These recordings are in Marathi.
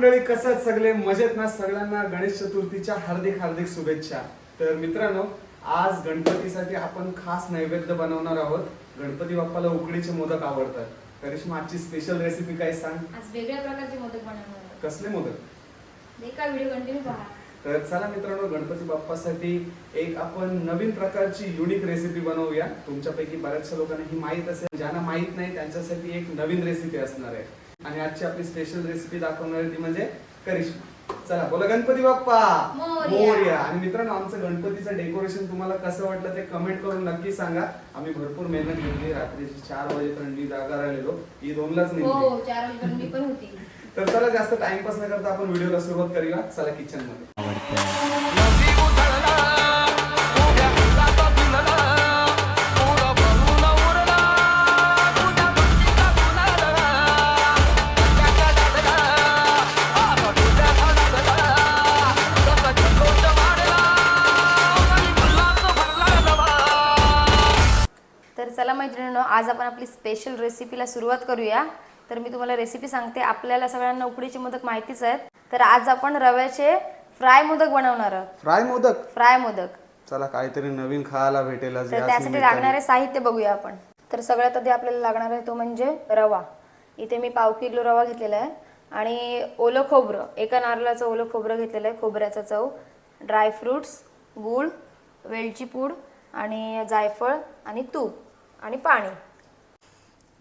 मंडळी कसं सगळे? मजेत ना? सगळ्यांना गणेश चतुर्थीच्या हार्दिक हार्दिक शुभेच्छा. तर मित्रांनो आज गणपतीसाठी आपण खास नैवेद्य बनवणार आहोत. गणपती बाप्पाला उकडीचे मोदक आवडतात. करिश्मा आजची स्पेशल रेसिपी काय सांग? आज वेगळ्या प्रकारचे मोदक बनवणार. कसले मोदक? एका व्हिडिओ कंटिन्यू पहा. तर चला मित्रांनो गणपती बाप्पासाठी एक आपण नवीन प्रकारची युनिक रेसिपी बनवूया. तुमच्यापैकी बऱ्याचशा लोकांना ही माहीत असेल. ज्यांना माहीत नाही त्यांच्यासाठी एक नवीन रेसिपी असणार आहे. आणि आजची आपली स्पेशल रेसिपी दाखवणार ती म्हणजे करिश्मा. चला बोला गणपती बाप्पा. मोरया. मोरया. आणि मित्रांनो आमचं गणपतीचं डेकोरेशन तुम्हाला कसं वाटलं ते कमेंट करून नक्की सांगा. आम्ही भरपूर मेहनत घेतली. रात्रीची चार वाजेपर्यंत मी जागा राहिलेलो. ही दोनलाच निघली. हो होती. तर चला जास्त टाइमपास न करता आपण व्हिडिओला सुरुवात करूया. चला किचनमध्ये. आपण आपली स्पेशल रेसिपीला सुरुवात करूया. तर मी तुम्हाला रेसिपी सांगते. आपल्याला सगळ्यांना उकडीचे मोदक माहितीच आहेत. तर आज आपण रव्याचे फ्राय मोदक बनवणार आहोत. फ्राय मोदक? फ्राय मोदक. चला काहीतरी नवीन खायला भेटेल आज तर त्यासाठी निमित्ताने. लागणारे साहित्य बघूया आपण. तर सगळ्यात आधी आपल्याला लागणार आहे तो म्हणजे रवा. इथे मी पाव किलो रवा घेतलेला आहे. आणि ओलं खोबरं. एका नारळाचं ओलं खोबरं घेतलेलं आहे. खोबऱ्याचा चव. ड्रायफ्रुट्स गूळ वेलची पूड आणि जायफळ आणि तूप आणि पाणी.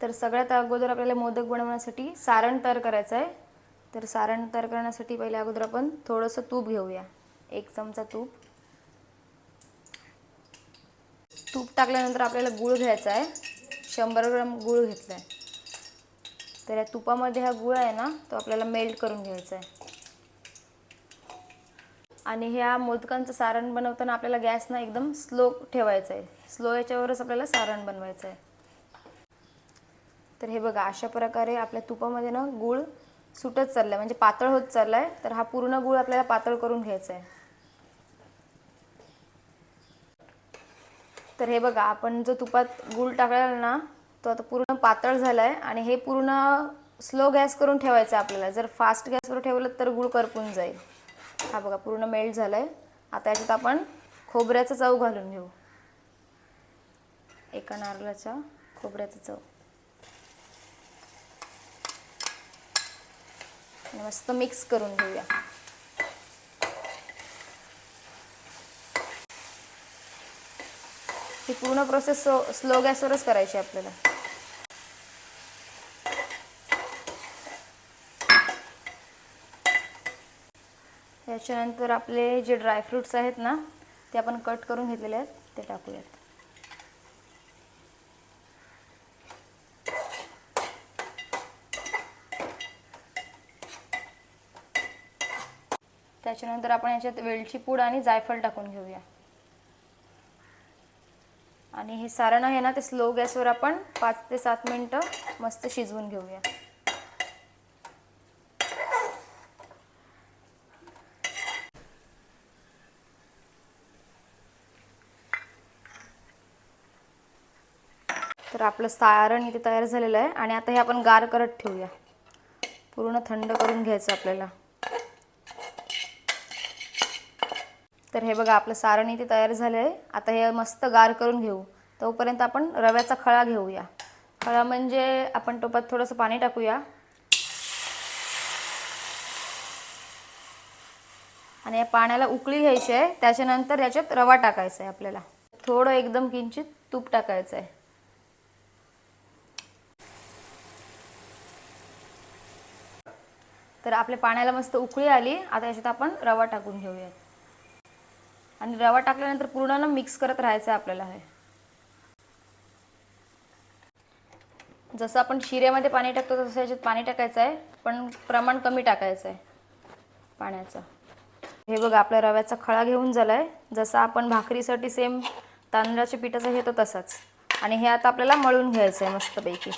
तर सगळ्यात अगोदर आपल्याला मोदक बनवण्यासाठी सारण तयार करायचं आहे. तर सारण तयार करण्यासाठी पहिले अगोदर आपण थोडंसं तूप घेऊया. एक चमचा तूप. तूप टाकल्यानंतर आपल्याला गूळ घ्यायचा आहे. शंभर ग्राम गूळ घेतला आहे. तर या तुपामध्ये हा गूळ आहे ना तो आपल्याला मेल्ट करून घ्यायचा आहे. आणि ह्या मोदकांचं सारण बनवताना आपल्याला गॅस ना एकदम स्लो ठेवायचा आहे. स्लो याच्यावरच आपल्याला सारण बनवायचं आहे. तर हे बघा अशा प्रकारे आपल्या तुपामध्ये ना गूळ सुटत चाललाय म्हणजे पातळ होत चाललाय. तर हा पूर्ण गूळ आपल्याला पातळ करून घ्यायचा आहे. तर हे बघा आपण जो तुपात गूळ टाकलेला ना तो आता पूर्ण पातळ झाला आहे आणि हे पूर्ण स्लो गॅस करून ठेवायचं आहे आपल्याला. जर फास्ट गॅसवर ठेवलं तर गूळ करपून जाईल. हा बघा पूर्ण मेल्ट झाला आहे आता याच्यात आपण खोबऱ्याचा चव घालून घेऊ. एका नारळाच्या खोबऱ्याचा चव. आणि मस्त मिक्स करून घेऊया. ही पूर्ण प्रोसेस स्लो गॅसवरच करायची आपल्याला. याच्यानंतर आपले जे ड्रायफ्रुट्स आहेत ना ते आपण कट करून घेतलेले आहेत ते टाकूयात. त्याच्यानंतर आपण याच्यात वेलची पूड आणि जायफळ टाकून घेऊया. आणि हे सारण आहे ना ते स्लो गॅसवर आपण पाच ते सात मिनटं मस्त शिजवून घेऊया. तर आपलं सारण इथे तयार झालेलं आहे आणि आता हे आपण गार करत ठेवूया. पूर्ण थंड करून घ्यायचं आपल्याला. तर हे बघा आपलं सारण इथे तयार झालं आहे आता हे मस्त गार करून घेऊ. तोपर्यंत आपण रव्याचा खळा घेऊया. खळा म्हणजे आपण टोपात थोडंसं पाणी टाकूया. आणि या पाण्याला उकळी घ्यायची आहे. त्याच्यानंतर याच्यात रवा टाकायचा आहे आपल्याला. थोडं एकदम किंचित तूप टाकायचं आहे. तर आपल्या पाण्याला मस्त उकळी आली. आता याच्यात आपण रवा टाकून घेऊयात. आणि रवा टाकल्यानंतर पूर्ण ना मिक्स करत राहायचं आहे आपल्याला हे. जसं आपण शिऱ्यामध्ये पाणी टाकतो तसं याच्यात पाणी टाकायचं आहे पण प्रमाण कमी टाकायचं आहे पाण्याचं. हे बघा आपल्या रव्याचा खळा घेऊन झाला आहे जसं आपण भाकरीसाठी सेम तांदळाच्या पिठाचा घेतो तसाच. आणि हे आता आपल्याला मळून घ्यायचं आहे मस्तपैकी.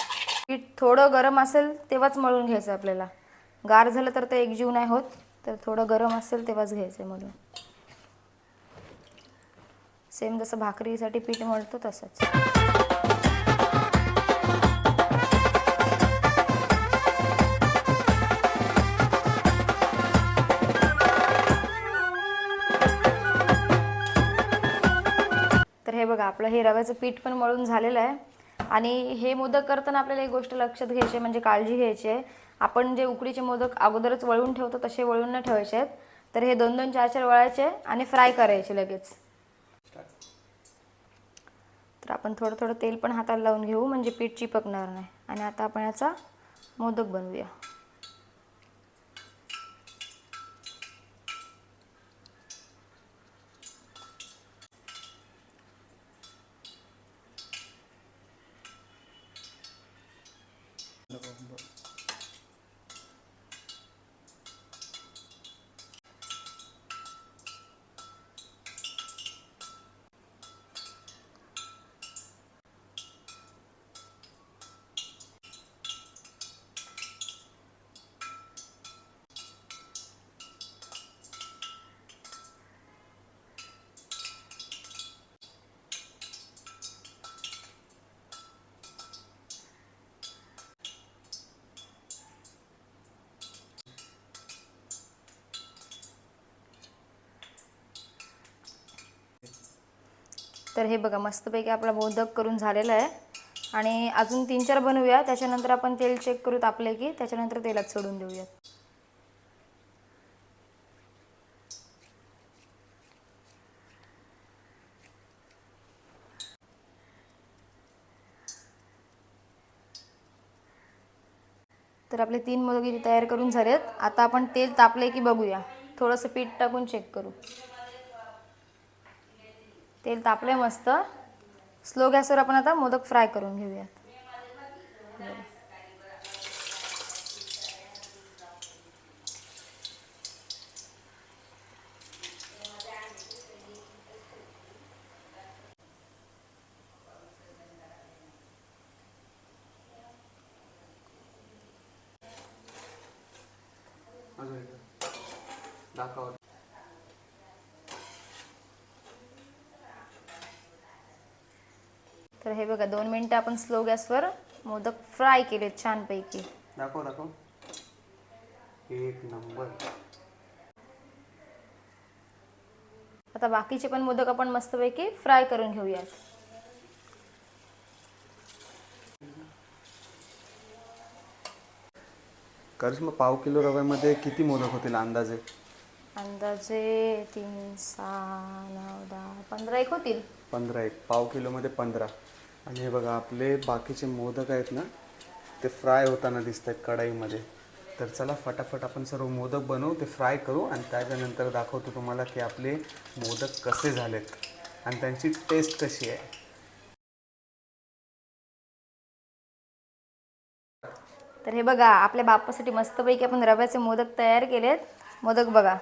पीठ थोडं गरम असेल तेव्हाच मळून घ्यायचं आहे आपल्याला. गार झालं तर ते एकजीव नाही होत तर थोडं गरम असेल तेव्हाच घ्यायचं आहे मळून. सेम जसं भाकरीसाठी पीठ मळतो तसंच. तर हे बघा आपलं हे रव्याचं पीठ पण मळून झालेलं आहे. आणि हे मोदक करताना आपल्याला एक गोष्ट लक्षात घ्यायची म्हणजे काळजी घ्यायची आहे. आपण जे उकडीचे मोदक अगोदरच वळून ठेवतो तसे वळून न ठेवायचे आहेत तर हे दोन दोन चार चार वळायचे आणि फ्राय करायचे लगेच. तर आपण थोडं थोडं तेल पण हाताला लावून घेऊ म्हणजे पीठ चिपकणार नाही. आणि आता आपण याचा मोदक बनवूया. तर हे बघा मस्तपैकी आपला मोदक करून झालेला आहे. आणि अजून तीन चार बनवूया. त्याच्यानंतर आपण तेल चेक करू तापले की त्याच्यानंतर तेलात सोडून देऊयात. तर आपले तीन मोदक इथे तयार करून झालेत. आता आपण तेल तापले की बघूया. थोडंसं पीठ टाकून चेक करू. तेल तापले मस्त. स्लो गॅसवर आपण आता मोदक फ्राय करून घेऊयात. दाखवा. तर हे बघा दोन मिनटं आपण स्लो गॅसवर मोदक फ्राय केलेत छानपैकी. दाखव दाखव. एक नंबर. आता बाकीचे पण मोदक आपण मस्तपैकी फ्राय करून घेऊयात. करिश्मा पाव किलो रव्यामध्ये किती मोदक होतील अंदाजे? अंदाजे तीन सहा नऊ दहा पंधरा एक होतील. पंधरा एक पाव किलोमध्ये पंधरा. आणि हे बघा आपले बाकीचे मोदक आहेत ना ते फ्राय होताना दिसत आहेत कढाईमध्ये. तर चला फटाफट आपण सर्व मोदक बनवू ते फ्राय करू आणि त्याच्यानंतर दाखवतो तुम्हाला की आपले मोदक कसे झालेत आणि त्यांची टेस्ट कशी आहे. तर हे बघा आपल्या बाप्पासाठी मस्तपैकी आपण रव्याचे मोदक तयार केलेत. मोदक बघा.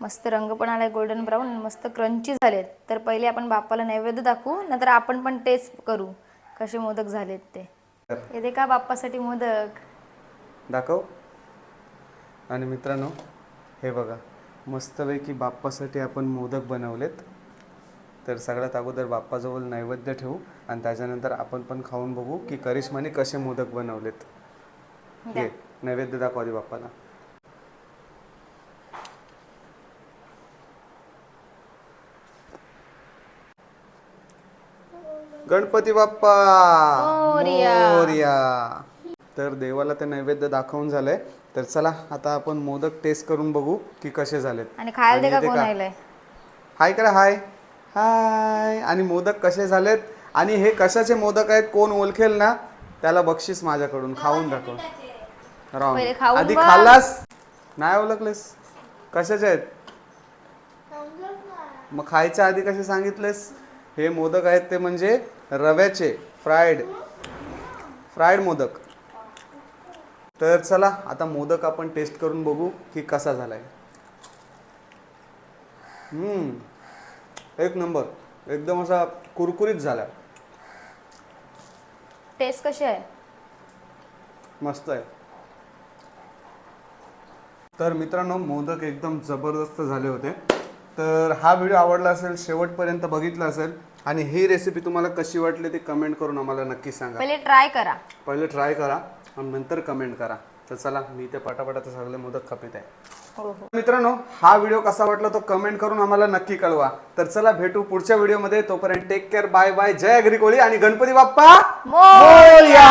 मस्त रंग पण आलाय गोल्डन ब्राऊन मस्त क्रंची झालेत. तर पहिले आपण बाप्पाला नैवेद्य दाखवू नंतर आपण पण टेस्ट करू कसे मोदक झालेत ते. येते का बाप्पासाठी मोदक. दाखव. आणि मित्रांनो हे बघा मस्तपैकी बाप्पासाठी आपण मोदक बनवलेत. तर सगळ्यात अगोदर बाप्पाजवळ नैवेद्य ठेवू आणि त्याच्यानंतर आपण पण खाऊन बघू की करिश्माने कसे मोदक बनवलेत. हे नैवेद्य दाखवा आधी बाप्पाला. गणपती बाप्पा! मोरया. तर देवाला ते नैवेद्य दाखवून झालंय तर चला आता आपण मोदक टेस्ट करून बघू की कसे झालेत. आणि खायला दे का कोण हाय करा हाय. हाय. आणि मोदक कसे झालेत? आणि हे कशाचे मोदक आहेत? कोण ओळखेल ना? त्याला बक्षीस माझ्याकडून. खाऊन दाखव. पहिले राहून खाऊन आधी बघ. खाल्लास नाही ओळखलेस? कशाचे आहेत? मग खायच्या आधी कसे सांगितलेस? हे मोदक आहेत ते म्हणजे रव्याचे फ्रायड फ्रायड मोदक. तर चला आता मोदक आपण टेस्ट करून बघू की कसा झालाय. हम्म. एक नंबर. एकदम असा कुरकुरीत झाला. टेस्ट कशी आहे? मस्त आहे. तर मित्रांनो मोदक एकदम जबरदस्त झाले होते. तर हा व्हिडिओ आवडला असेल शेवटपर्यंत बघितला असेल आणि ही रेसिपी तुम्हाला कशी वाटली ती कमेंट करून आम्हाला नक्की सांगा. पहिले ट्राय करा. पहिले ट्राय करा आणि नंतर कमेंट करा. तर चला मी ते पटापटाचं सगळे मोदक खपित आहे. हो हो. मित्रांनो हा व्हिडिओ कसा वाटला तो कमेंट करून आम्हाला नक्की कळवा. तर चला भेटू पुढच्या व्हिडिओमध्ये तोपर्यंत टेक केअर बाय बाय जय अग्री कोळी आणि गणपती बाप्पा मोरया!